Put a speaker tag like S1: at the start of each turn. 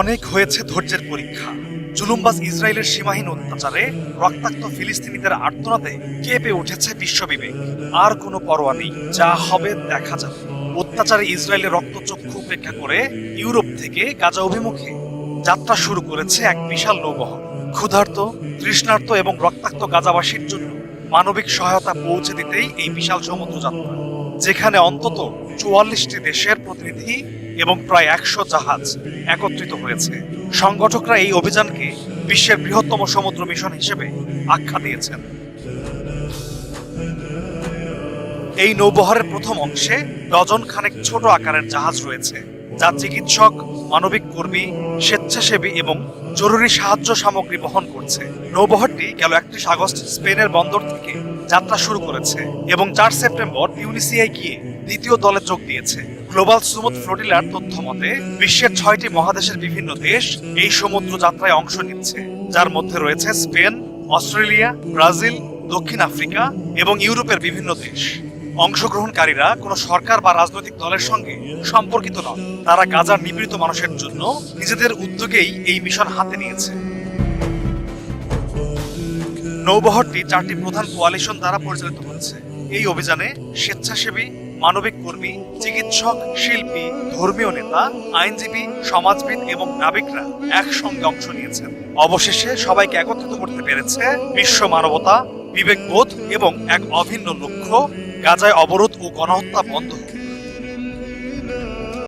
S1: অনেক হয়েছে ধৈর্যের পরীক্ষা। জুলুমবাজ ইসরায়েলের সীমাহীন অত্যাচারে রক্তাক্ত ফিলিস্তিনিদের আর্তনাদে কেঁপে উঠেছে বিশ্ববিবেক। আর কোনো পরোয়া নেই, যা হবে দেখা যাবে অত্যাচারে ইসরায়েলের রক্তচক্ষু উপেক্ষা করে ইউরোপ থেকে গাজা অভিমুখে যাত্রা শুরু করেছে এক বিশাল নৌবহর। ক্ষুধার্ত, তৃষ্ণার্ত এবং রক্তাক্ত গাজাবাসীর জন্য মানবিক সহায়তা পৌঁছে দিতেই এই বিশাল সমুদ্র যাত্রা যেখানে অন্তত চুয়াল্লিশটি দেশের প্রতিনিধি এবং প্রায় একশো জাহাজ একত্রিত হয়েছে। সংগঠকরা এই অভিযানকে বিশ্বের বৃহত্তম সমুদ্র মিশন হিসেবে আখ্যা দিয়েছেন। এই নৌবহরের প্রথম অংশে ডজন খানেক ছোট আকারের জাহাজ রয়েছে। যা চিকিৎসক মানবিক কর্মী, স্বেচ্ছাসেবী এবং জরুরি সাহায্য সামগ্রী বহন করছে। নৌবহরটি গেল একত্রিশ আগস্ট স্পেনের বন্দর থেকে যাত্রা শুরু করেছে এবং চার সেপ্টেম্বর টিউনিসিয়ায় গিয়ে দ্বিতীয় দলে যোগ দিয়েছে। গ্লোবাল সুমুদ ফ্লোটিলার তথ্য মতে, বিশ্বের ছয়টি মহাদেশের বিভিন্ন দেশ এই সমুদ্র যাত্রায় অংশ নিচ্ছে। যার মধ্যে রয়েছে স্পেন, অস্ট্রেলিয়া, ব্রাজিল, দক্ষিণ আফ্রিকা এবং ইউরোপের বিভিন্ন দেশ। অংশগ্রহণকারীরা কোনো সরকার বা রাজনৈতিক দলের সঙ্গে সম্পর্কিত নন। তারা গাজার নিপীড়িত মানুষের জন্য নিজেদের উদ্যোগেই এই মিশন হাতে নিয়েছে। নৌবহরটি চারটি প্রধান কোয়ালিশন দ্বারা পরিচালিত হচ্ছে। এই অভিযানে স্বেচ্ছাসেবী, মানবিক কর্মী, চিকিৎসক, শিল্পী, ধর্মীয় নেতা, আইনজীবী, সমাজবিদ এবং নাবিকরা একসঙ্গে অংশ নিয়েছেন। অবশেষে সবাইকে একত্রিত করতে পেরেছে বিশ্ব মানবতা, বিবেকবোধ এবং এক অভিন্ন লক্ষ্য গাজায় অবরোধ ও গণহত্যা বন্ধ।